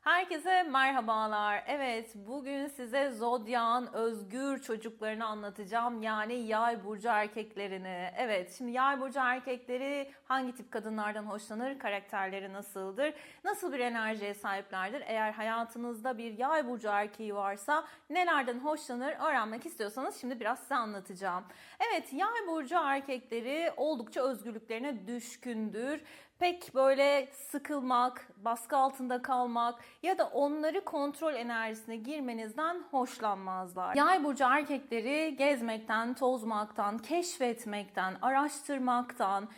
Herkese merhabalar. Evet, bugün size Zodyak'ın özgür çocuklarını anlatacağım. Yani yay burcu erkeklerini. Evet, şimdi yay burcu erkekleri hangi tip kadınlardan hoşlanır? Karakterleri nasıldır? Nasıl bir enerjiye sahiplerdir? Eğer hayatınızda bir yay burcu erkeği varsa nelerden hoşlanır öğrenmek istiyorsanız şimdi biraz size anlatacağım. Evet, yay burcu erkekleri oldukça özgürlüklerine düşkündür pek böyle sıkılmak, baskı altında kalmak ya da onları kontrol enerjisine girmenizden hoşlanmazlar. Yay burcu erkekleri gezmekten, tozmaktan, keşfetmekten, araştırmaktan,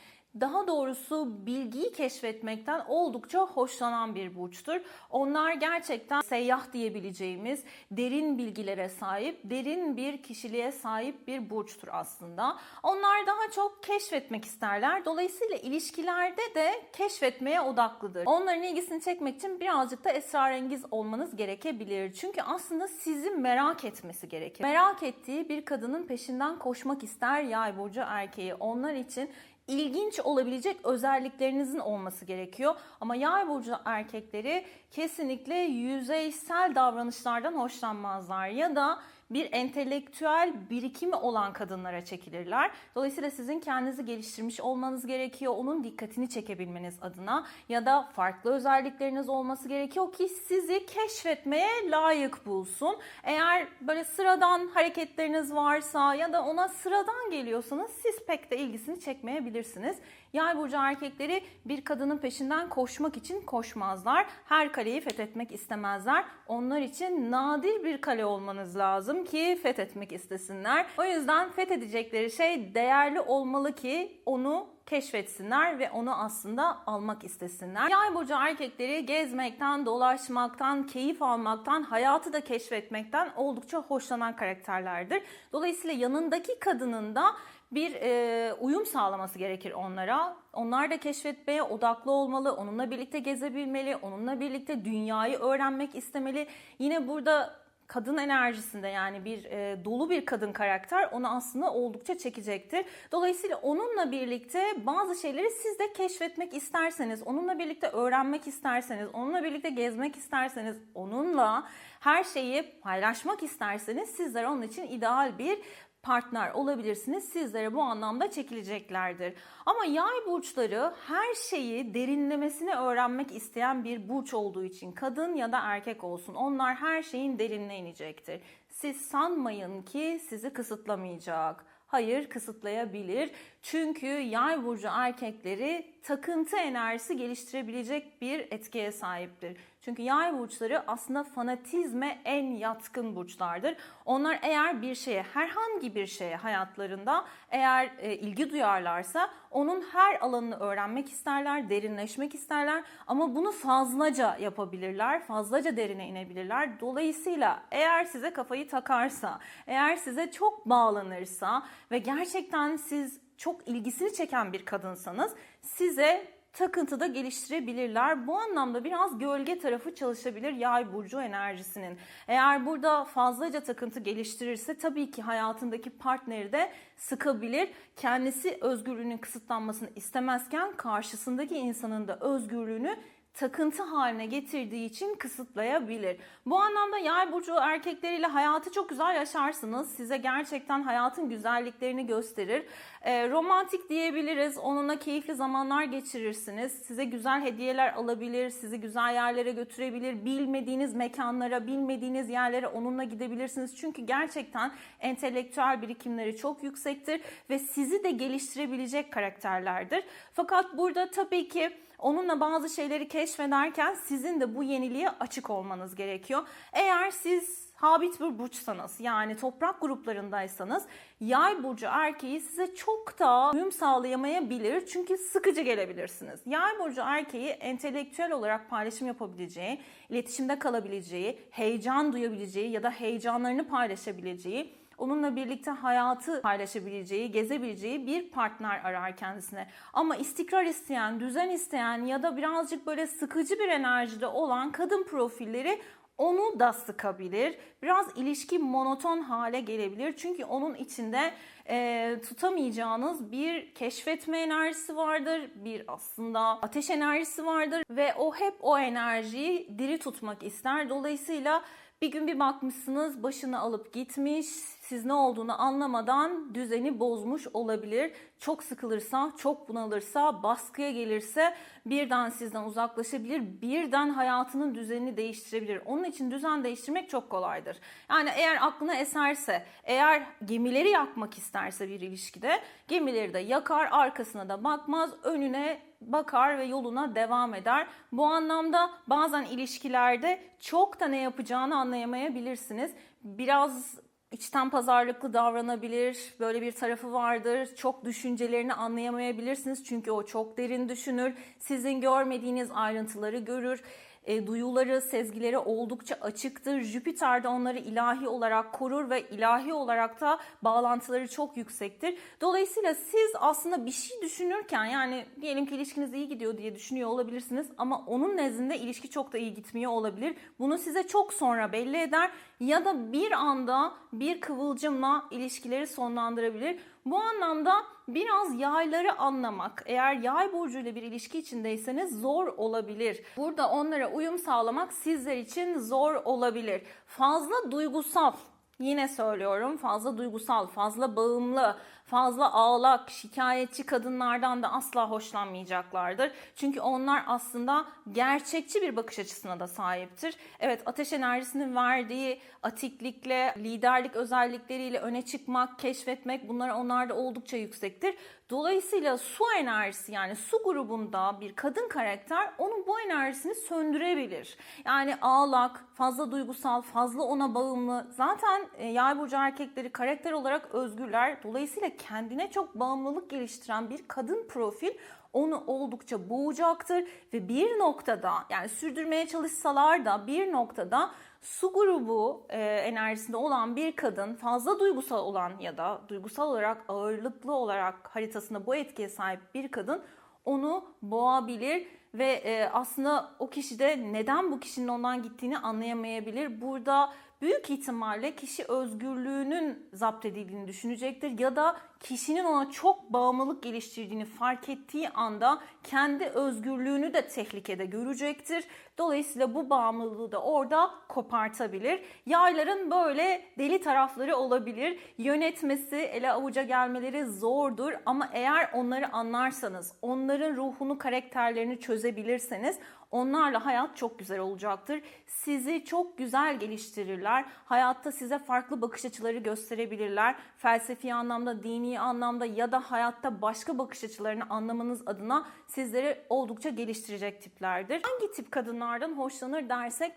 daha doğrusu bilgiyi keşfetmekten oldukça hoşlanan bir burçtur. Onlar gerçekten seyyah diyebileceğimiz derin bilgilere sahip, derin bir kişiliğe sahip bir burçtur aslında. Onlar daha çok keşfetmek isterler. Dolayısıyla ilişkilerde de keşfetmeye odaklıdır. Onların ilgisini çekmek için birazcık da esrarengiz olmanız gerekebilir. Çünkü aslında sizi merak etmesi gerekir. Merak ettiği bir kadının peşinden koşmak ister yay burcu erkeği. Onlar için ilginç olabilecek özelliklerinizin olması gerekiyor. Ama yay burcu erkekleri kesinlikle yüzeysel davranışlardan hoşlanmazlar ya da bir entelektüel birikimi olan kadınlara çekilirler. Dolayısıyla sizin kendinizi geliştirmiş olmanız gerekiyor. Onun dikkatini çekebilmeniz adına ya da farklı özellikleriniz olması gerekiyor ki sizi keşfetmeye layık bulsun. Eğer böyle sıradan hareketleriniz varsa ya da ona sıradan geliyorsanız siz pek de ilgisini çekmeyebilirsiniz. Yay burcu erkekleri bir kadının peşinden koşmak için koşmazlar. Her kaleyi fethetmek istemezler. Onlar için nadir bir kale olmanız lazım ki fethetmek istesinler. O yüzden fethedecekleri şey değerli olmalı ki onu keşfetsinler ve onu aslında almak istesinler. Yay burcu erkekleri gezmekten, dolaşmaktan, keyif almaktan, hayatı da keşfetmekten oldukça hoşlanan karakterlerdir. Dolayısıyla yanındaki kadının da bir e, uyum sağlaması gerekir onlara. Onlar da keşfetmeye odaklı olmalı, onunla birlikte gezebilmeli, onunla birlikte dünyayı öğrenmek istemeli. Yine burada kadın enerjisinde yani bir e, dolu bir kadın karakter onu aslında oldukça çekecektir. Dolayısıyla onunla birlikte bazı şeyleri siz de keşfetmek isterseniz, onunla birlikte öğrenmek isterseniz, onunla birlikte gezmek isterseniz, onunla her şeyi paylaşmak isterseniz sizler onun için ideal bir partner olabilirsiniz. Sizlere bu anlamda çekileceklerdir. Ama yay burçları her şeyi derinlemesine öğrenmek isteyen bir burç olduğu için kadın ya da erkek olsun onlar her şeyin derinine inecektir. Siz sanmayın ki sizi kısıtlamayacak. Hayır kısıtlayabilir. Çünkü yay burcu erkekleri takıntı enerjisi geliştirebilecek bir etkiye sahiptir. Çünkü yay burçları aslında fanatizme en yatkın burçlardır. Onlar eğer bir şeye, herhangi bir şeye hayatlarında eğer e, ilgi duyarlarsa onun her alanını öğrenmek isterler, derinleşmek isterler ama bunu fazlaca yapabilirler, fazlaca derine inebilirler. Dolayısıyla eğer size kafayı takarsa, eğer size çok bağlanırsa ve gerçekten siz çok ilgisini çeken bir kadınsanız size takıntı da geliştirebilirler. Bu anlamda biraz gölge tarafı çalışabilir yay burcu enerjisinin. Eğer burada fazlaca takıntı geliştirirse tabii ki hayatındaki partneri de sıkabilir. Kendisi özgürlüğünün kısıtlanmasını istemezken karşısındaki insanın da özgürlüğünü takıntı haline getirdiği için kısıtlayabilir. Bu anlamda yay burcu erkekleriyle hayatı çok güzel yaşarsınız. Size gerçekten hayatın güzelliklerini gösterir. E, romantik diyebiliriz. Onunla keyifli zamanlar geçirirsiniz. Size güzel hediyeler alabilir, sizi güzel yerlere götürebilir. Bilmediğiniz mekanlara, bilmediğiniz yerlere onunla gidebilirsiniz. Çünkü gerçekten entelektüel birikimleri çok yüksektir ve sizi de geliştirebilecek karakterlerdir. Fakat burada tabii ki onunla bazı şeyleri keşfederken sizin de bu yeniliğe açık olmanız gerekiyor. Eğer siz habit bir burçsanız yani toprak gruplarındaysanız yay burcu erkeği size çok da uyum sağlayamayabilir çünkü sıkıcı gelebilirsiniz. Yay burcu erkeği entelektüel olarak paylaşım yapabileceği, iletişimde kalabileceği, heyecan duyabileceği ya da heyecanlarını paylaşabileceği onunla birlikte hayatı paylaşabileceği, gezebileceği bir partner arar kendisine. Ama istikrar isteyen, düzen isteyen ya da birazcık böyle sıkıcı bir enerjide olan kadın profilleri onu da sıkabilir. Biraz ilişki monoton hale gelebilir. Çünkü onun içinde e, tutamayacağınız bir keşfetme enerjisi vardır. Bir aslında ateş enerjisi vardır. Ve o hep o enerjiyi diri tutmak ister. Dolayısıyla bir gün bir bakmışsınız başını alıp gitmiş. Siz ne olduğunu anlamadan düzeni bozmuş olabilir. Çok sıkılırsa, çok bunalırsa, baskıya gelirse birden sizden uzaklaşabilir. Birden hayatının düzenini değiştirebilir. Onun için düzen değiştirmek çok kolaydır. Yani eğer aklına eserse, eğer gemileri yakmak isterse bir ilişkide gemileri de yakar, arkasına da bakmaz, önüne bakar ve yoluna devam eder. Bu anlamda bazen ilişkilerde çok da ne yapacağını anlayamayabilirsiniz. Biraz içten pazarlıklı davranabilir, böyle bir tarafı vardır. Çok düşüncelerini anlayamayabilirsiniz çünkü o çok derin düşünür. Sizin görmediğiniz ayrıntıları görür. E, duyuları, sezgileri oldukça açıktır. Jüpiter de onları ilahi olarak korur ve ilahi olarak da bağlantıları çok yüksektir. Dolayısıyla siz aslında bir şey düşünürken yani diyelim ki ilişkiniz iyi gidiyor diye düşünüyor olabilirsiniz ama onun nezdinde ilişki çok da iyi gitmiyor olabilir. Bunu size çok sonra belli eder ya da bir anda bir kıvılcımla ilişkileri sonlandırabilir. Bu anlamda biraz yayları anlamak, eğer yay burcuyla bir ilişki içindeyseniz zor olabilir. Burada onlara uyum sağlamak sizler için zor olabilir. Fazla duygusal, yine söylüyorum fazla duygusal, fazla bağımlı, fazla ağlak, şikayetçi kadınlardan da asla hoşlanmayacaklardır. Çünkü onlar aslında gerçekçi bir bakış açısına da sahiptir. Evet ateş enerjisinin verdiği atiklikle, liderlik özellikleriyle öne çıkmak, keşfetmek bunlar onlarda oldukça yüksektir. Dolayısıyla su enerjisi yani su grubunda bir kadın karakter onun bu enerjisini söndürebilir. Yani ağlak, fazla duygusal, fazla ona bağımlı. Zaten e, yay burcu erkekleri karakter olarak özgürler. Dolayısıyla kendine çok bağımlılık geliştiren bir kadın profil onu oldukça boğacaktır ve bir noktada yani sürdürmeye çalışsalar da bir noktada su grubu e, enerjisinde olan bir kadın fazla duygusal olan ya da duygusal olarak ağırlıklı olarak haritasında bu etkiye sahip bir kadın onu boğabilir ve e, aslında o kişi de neden bu kişinin ondan gittiğini anlayamayabilir. Burada büyük ihtimalle kişi özgürlüğünün zapt edildiğini düşünecektir ya da kişinin ona çok bağımlılık geliştirdiğini fark ettiği anda kendi özgürlüğünü de tehlikede görecektir. Dolayısıyla bu bağımlılığı da orada kopartabilir. Yayların böyle deli tarafları olabilir. Yönetmesi, ele avuca gelmeleri zordur ama eğer onları anlarsanız, onların ruhunu, karakterlerini çözebilirseniz Onlarla hayat çok güzel olacaktır. Sizi çok güzel geliştirirler. Hayatta size farklı bakış açıları gösterebilirler. Felsefi anlamda, dini anlamda ya da hayatta başka bakış açılarını anlamanız adına sizleri oldukça geliştirecek tiplerdir. Hangi tip kadınlardan hoşlanır dersek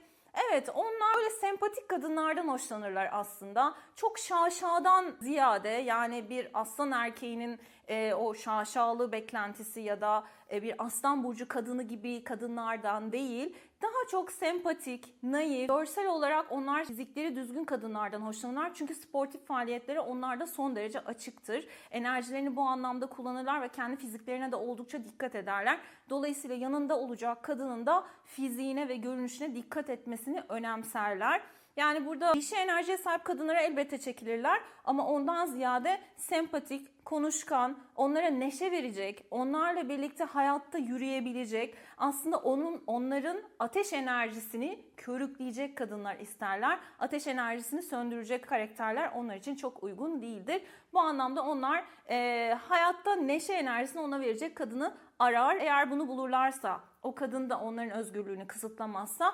Evet onlar böyle sempatik kadınlardan hoşlanırlar aslında. Çok şaşadan ziyade yani bir aslan erkeğinin e, o şaşalı beklentisi ya da e, bir aslan burcu kadını gibi kadınlardan değil. Daha çok sempatik, naif, görsel olarak onlar fizikleri düzgün kadınlardan hoşlanırlar. Çünkü sportif faaliyetleri onlarda son derece açıktır. Enerjilerini bu anlamda kullanırlar ve kendi fiziklerine de oldukça dikkat ederler. Dolayısıyla yanında olacak kadının da fiziğine ve görünüşüne dikkat etmesini önemserler. Yani burada dişi enerjiye sahip kadınlara elbette çekilirler ama ondan ziyade sempatik, konuşkan, onlara neşe verecek, onlarla birlikte hayatta yürüyebilecek, aslında onun onların ateş enerjisini körükleyecek kadınlar isterler. Ateş enerjisini söndürecek karakterler onlar için çok uygun değildir. Bu anlamda onlar e, hayatta neşe enerjisini ona verecek kadını arar. Eğer bunu bulurlarsa, o kadın da onların özgürlüğünü kısıtlamazsa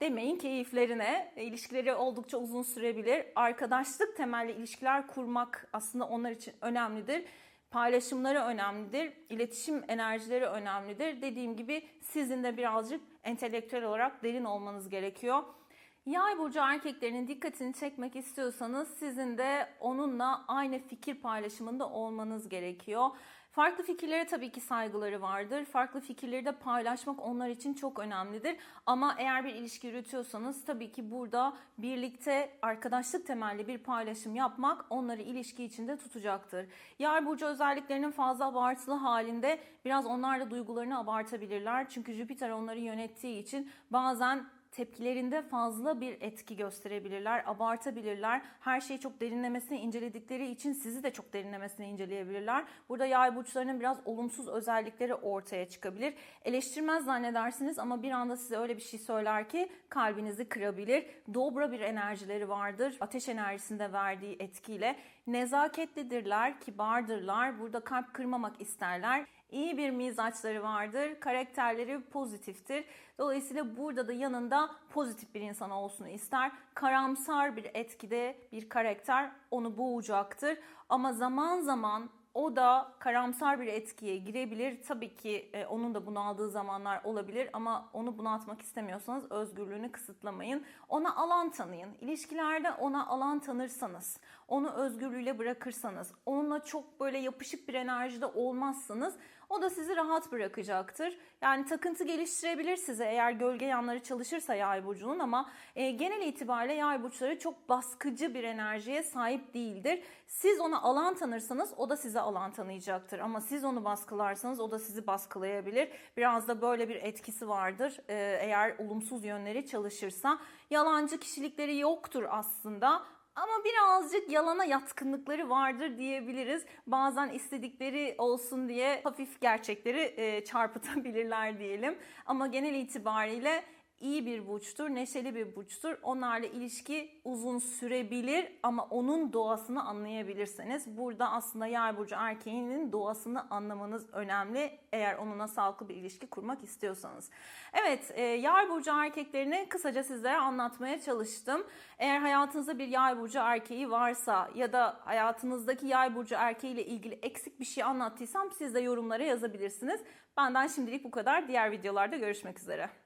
demeyin keyiflerine. E, ilişkileri oldukça uzun sürebilir. Arkadaşlık temelli ilişkiler kurmak aslında onlar için önemlidir. Paylaşımları önemlidir. İletişim enerjileri önemlidir. Dediğim gibi sizin de birazcık entelektüel olarak derin olmanız gerekiyor. Yay burcu erkeklerinin dikkatini çekmek istiyorsanız sizin de onunla aynı fikir paylaşımında olmanız gerekiyor. Farklı fikirlere tabii ki saygıları vardır. Farklı fikirleri de paylaşmak onlar için çok önemlidir. Ama eğer bir ilişki yürütüyorsanız tabii ki burada birlikte arkadaşlık temelli bir paylaşım yapmak onları ilişki içinde tutacaktır. Yay burcu özelliklerinin fazla abartılı halinde biraz onlar da duygularını abartabilirler. Çünkü Jüpiter onları yönettiği için bazen tepkilerinde fazla bir etki gösterebilirler, abartabilirler. Her şeyi çok derinlemesine inceledikleri için sizi de çok derinlemesine inceleyebilirler. Burada yay burçlarının biraz olumsuz özellikleri ortaya çıkabilir. Eleştirmez zannedersiniz ama bir anda size öyle bir şey söyler ki kalbinizi kırabilir. Dobra bir enerjileri vardır. Ateş enerjisinde verdiği etkiyle nezaketlidirler, kibardırlar. Burada kalp kırmamak isterler. İyi bir mizaçları vardır. Karakterleri pozitiftir. Dolayısıyla burada da yanında pozitif bir insan olsun ister. Karamsar bir etkide bir karakter onu boğacaktır. Ama zaman zaman o da karamsar bir etkiye girebilir. Tabii ki e, onun da bunaldığı zamanlar olabilir ama onu bunaltmak istemiyorsanız özgürlüğünü kısıtlamayın. Ona alan tanıyın. İlişkilerde ona alan tanırsanız, onu özgürlüğüyle bırakırsanız, onunla çok böyle yapışık bir enerjide olmazsanız o da sizi rahat bırakacaktır. Yani takıntı geliştirebilir size eğer gölge yanları çalışırsa yay burcunun ama e, genel itibariyle yay burçları çok baskıcı bir enerjiye sahip değildir. Siz ona alan tanırsanız o da size alan tanıyacaktır. Ama siz onu baskılarsanız o da sizi baskılayabilir. Biraz da böyle bir etkisi vardır e, eğer olumsuz yönleri çalışırsa. Yalancı kişilikleri yoktur aslında ama birazcık yalana yatkınlıkları vardır diyebiliriz. Bazen istedikleri olsun diye hafif gerçekleri çarpıtabilirler diyelim. Ama genel itibariyle iyi bir burçtur, neşeli bir burçtur. Onlarla ilişki uzun sürebilir ama onun doğasını anlayabilirseniz burada aslında yay burcu erkeğinin doğasını anlamanız önemli eğer onunla sağlıklı bir ilişki kurmak istiyorsanız. Evet, e, yay burcu erkeklerini kısaca sizlere anlatmaya çalıştım. Eğer hayatınızda bir yay burcu erkeği varsa ya da hayatınızdaki yay burcu erkeğiyle ilgili eksik bir şey anlattıysam siz de yorumlara yazabilirsiniz. Benden şimdilik bu kadar. Diğer videolarda görüşmek üzere.